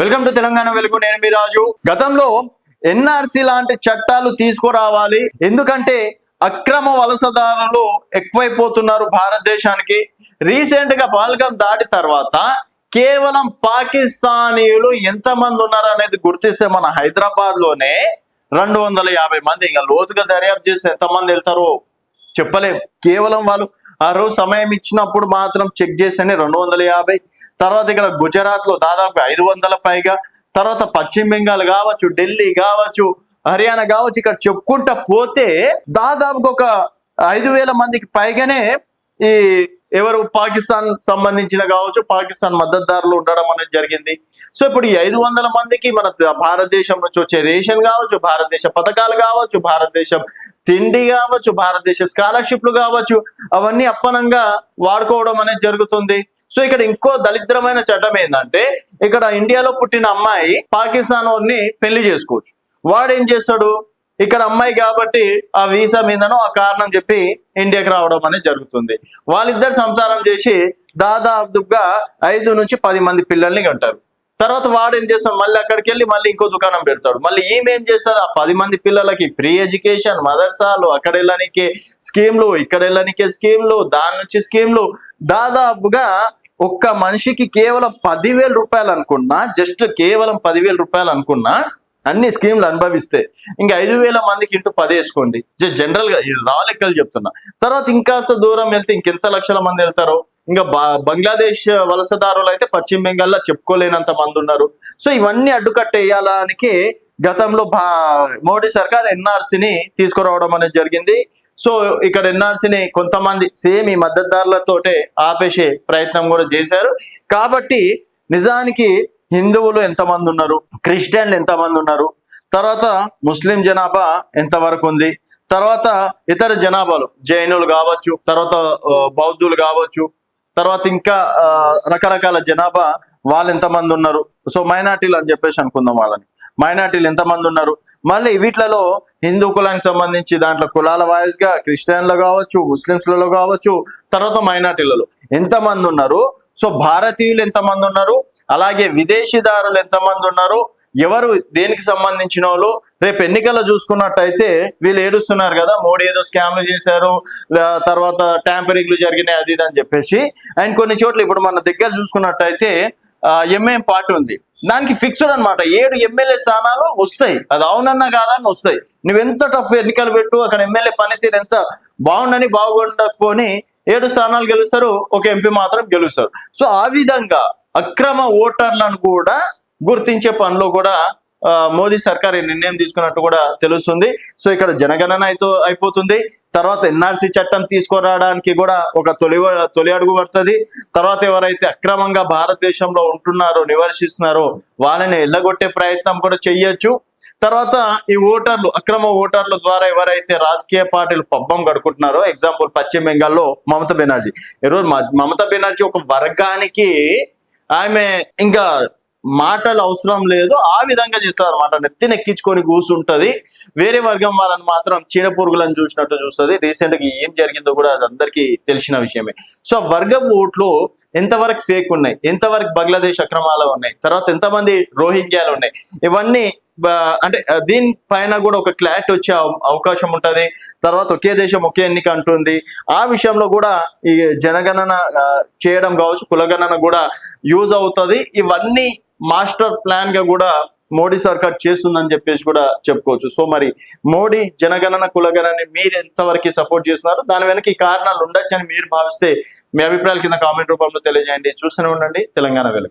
Welcome to Telangana వెలుగు. నేను మీ రాజు. గతంలో ఎన్ఆర్సి లాంటి చట్టాలు తీసుకురావాలి. ఎందుకంటే అక్రమ వలసదారులు ఎక్కువైపోతున్నారు భారతదేశానికి. రీసెంట్గా పాల్గం దాటి తర్వాత కేవలం పాకిస్తానీయులు ఎంతమంది ఉన్నారు అనేది గుర్తిస్తే మన హైదరాబాద్లోనే రెండు వందల యాభై మంది. ఇంకా లోతుగా దర్యాప్తు చేస్తే ఎంతమంది వెళ్తారో? చెప్పలేం. కేవలం వాళ్ళు ఆ రోజు సమయం ఇచ్చినప్పుడు మాత్రం చెక్ చేస్తేనే రెండు వందల యాభై. తర్వాత ఇక్కడ గుజరాత్లో దాదాపు ఐదు వందల పైగా. తర్వాత పశ్చిమ బెంగాల్ కావచ్చు ఢిల్లీ కావచ్చు హర్యానా కావచ్చు ఇక్కడ చెప్పుకుంటా పోతే దాదాపుగా ఒక ఐదు వేల మందికి పైగానే ఈ ఎవరు పాకిస్తాన్ సంబంధించిన కావచ్చు పాకిస్తాన్ మద్దతుదారులు ఉండడం అనేది జరిగింది. సో ఇప్పుడు ఈ ఐదు వందల మందికి మన భారతదేశం నుంచి వచ్చే రేషన్ కావచ్చు భారతదేశ పథకాలు కావచ్చు భారతదేశం తిండి కావచ్చు భారతదేశ స్కాలర్షిప్లు కావచ్చు అవన్నీ అప్పనంగా వాడుకోవడం అనేది జరుగుతుంది. సో ఇక్కడ ఇంకో దరిద్రమైన చట్టం ఏంటంటే ఇక్కడ ఇండియాలో పుట్టిన అమ్మాయి పాకిస్తాన్ వాడిని పెళ్ళి చేసుకోవచ్చు. వాడు ఏం చేస్తాడు? ఇక్కడ అమ్మాయి కాబట్టి ఆ వీసా మీదనో ఆ కారణం చెప్పి ఇండియాకి రావడం అనేది జరుగుతుంది. వాళ్ళిద్దరు సంసారం చేసి దాదాపుగా ఐదు నుంచి పది మంది పిల్లల్ని కంటారు తర్వాత వాడు ఏం చేస్తాడు? మళ్ళీ అక్కడికి వెళ్ళి మళ్ళీ ఇంకో దుకాణం పెడతాడు. మళ్ళీ ఈమె ఏం ఆ పది మంది పిల్లలకి ఫ్రీ ఎడ్యుకేషన్ మదర్సాలు అక్కడ వెళ్ళనికే స్కీమ్లు ఇక్కడ వెళ్ళడానికి స్కీమ్లు దాని నుంచి స్కీమ్లు. దాదాపుగా ఒక్క మనిషికి కేవలం పదివేల రూపాయలు అనుకున్నా జస్ట్ కేవలం పదివేల రూపాయలు అనుకున్నా అన్ని స్కీమ్లు అనుభవిస్తే ఇంకా ఐదు వేల మందికి ఇంటూ పది వేసుకోండి. జస్ట్ జనరల్గా ఇది రా లెక్కలు చెప్తున్నా. తర్వాత ఇంకాస్త దూరం వెళ్తే ఇంకెంత లక్షల మంది వెళ్తారో? ఇంకా బా- బంగ్లాదేశ్ వలసదారులు అయితే పశ్చిమ బెంగాల్లో చెప్పుకోలేనంత మంది ఉన్నారు. సో ఇవన్నీ అడ్డుకట్టేయాలనికి గతంలో మోడీ సర్కార్ ఎన్ఆర్సీని తీసుకురావడం అనేది జరిగింది. సో ఇక్కడ ఎన్ఆర్సీని కొంతమంది సేమ్ ఈ మద్దతుదారులతోటే ఆపేసే ప్రయత్నం కూడా చేశారు. కాబట్టి నిజానికి హిందువులు ఎంతమంది ఉన్నారు? క్రిస్టియన్లు ఎంతమంది ఉన్నారు? తర్వాత ముస్లిం జనాభా ఎంతవరకు ఉంది? తర్వాత ఇతర జనాభాలు జైనులు కావచ్చు తర్వాత బౌద్ధులు కావచ్చు తర్వాత ఇంకా రకరకాల జనాభా వాళ్ళు ఎంతమంది ఉన్నారు? సో మైనార్టీలు అని చెప్పేసి అనుకుందాం వాళ్ళని. మైనార్టీలు ఎంతమంది ఉన్నారు? మళ్ళీ వీటిలలో హిందూ కులానికి సంబంధించి దాంట్లో కులాల వాయిస్గా క్రిస్టియన్లో క్రిస్టియన్లు కావచ్చు ముస్లింస్లలో కావచ్చు తర్వాత మైనార్టీలలో ఎంతమంది ఉన్నారు? సో భారతీయులు ఎంతమంది ఉన్నారు? అలాగే విదేశీదారులు ఎంతమంది ఉన్నారు? ఎవరు దేనికి సంబంధించిన వాళ్ళు? రేపు ఎన్నికల్లో చూసుకున్నట్టయితే వీళ్ళు ఏడుస్తున్నారు కదా మోడీ ఏదో స్కామ్లు చేశారు తర్వాత ట్యాంపరింగ్లు జరిగినాయి అది ఇది అని చెప్పేసి. అండ్ కొన్ని చోట్ల ఇప్పుడు మన దగ్గర చూసుకున్నట్టయితే ఎంఏఎం పార్టీ ఉంది. దానికి ఫిక్స్డ్ అన్నమాట. ఏడు ఎమ్మెల్యే స్థానాలు వస్తాయి. అది అవునన్నా కాదని వస్తాయి. నువ్వెంత టఫ్ ఎన్నికలు పెట్టు అక్కడ ఎమ్మెల్యే పనితీరు ఎంత బాగుండని బాగుండకపోని ఏడు స్థానాలు గెలుస్తారు ఒక ఎంపీ మాత్రం గెలుస్తారు. సో ఆ విధంగా అక్రమ ఓటర్లను కూడా గుర్తించే పనిలో కూడా మోదీ సర్కార్ ఈ నిర్ణయం తీసుకున్నట్టు కూడా తెలుస్తుంది. సో ఇక్కడ జనగణన అయితే అయిపోతుంది. తర్వాత ఎన్ఆర్సీ చట్టం తీసుకురావడానికి కూడా ఒక తొలి తొలి అడుగు పడుతుంది. తర్వాత ఎవరైతే అక్రమంగా భారతదేశంలో ఉంటున్నారో నివర్శిస్తున్నారో వాళ్ళని ఎల్లగొట్టే ప్రయత్నం కూడా చెయ్యొచ్చు. తర్వాత ఈ ఓటర్లు అక్రమ ఓటర్ల ద్వారా ఎవరైతే రాజకీయ పార్టీలు పబ్బం గడుకుంటున్నారో ఎగ్జాంపుల్ పశ్చిమ బెంగాల్లో మమతా బెనర్జీ. ఈరోజు మమతా బెనర్జీ ఒక వర్గానికి ఆమె ఇంకా మాటలు అవసరం లేదు ఆ విధంగా చేస్తారు అనమాట నెత్తిని ఎక్కించుకొని కూర్చుంటది వేరే వర్గం వాళ్ళని మాత్రం చీడ పురుగులను చూసినట్టు చూస్తుంది. రీసెంట్గా ఏం జరిగిందో కూడా అది అందరికీ తెలిసిన విషయమే. సో వర్గపు వర్గం ఓట్లు ఎంతవరకు ఫేక్ ఉన్నాయి? ఎంతవరకు బంగ్లాదేశ్ అక్రమాలు ఉన్నాయి? తర్వాత ఎంతమంది రోహింగ్యాలు ఉన్నాయి? ఇవన్నీ అంటే దీని పైన కూడా ఒక క్లారిటీ వచ్చే అవకాశం ఉంటుంది. తర్వాత ఒకే దేశం ఒకే ఎన్నిక అంటుంది. ఆ విషయంలో కూడా ఈ జనగణన చేయడం కావచ్చు కులగణన కూడా యూజ్ అవుతుంది. ఇవన్నీ మాస్టర్ ప్లాన్గా కూడా మోడీ సర్కార్ చేస్తుందని చెప్పేసి కూడా చెప్పుకోవచ్చు. సో మరి మోడీ జనగణన కులగణని మీరు ఎంతవరకు సపోర్ట్ చేస్తున్నారు? దాని వెనక ఈ కారణాలు ఉండొచ్చని మీరు భావిస్తే మీ అభిప్రాయాల కింద కామెంట్ రూపంలో తెలియజేయండి. చూస్తూనే ఉండండి. తెలంగాణ వెలుగు.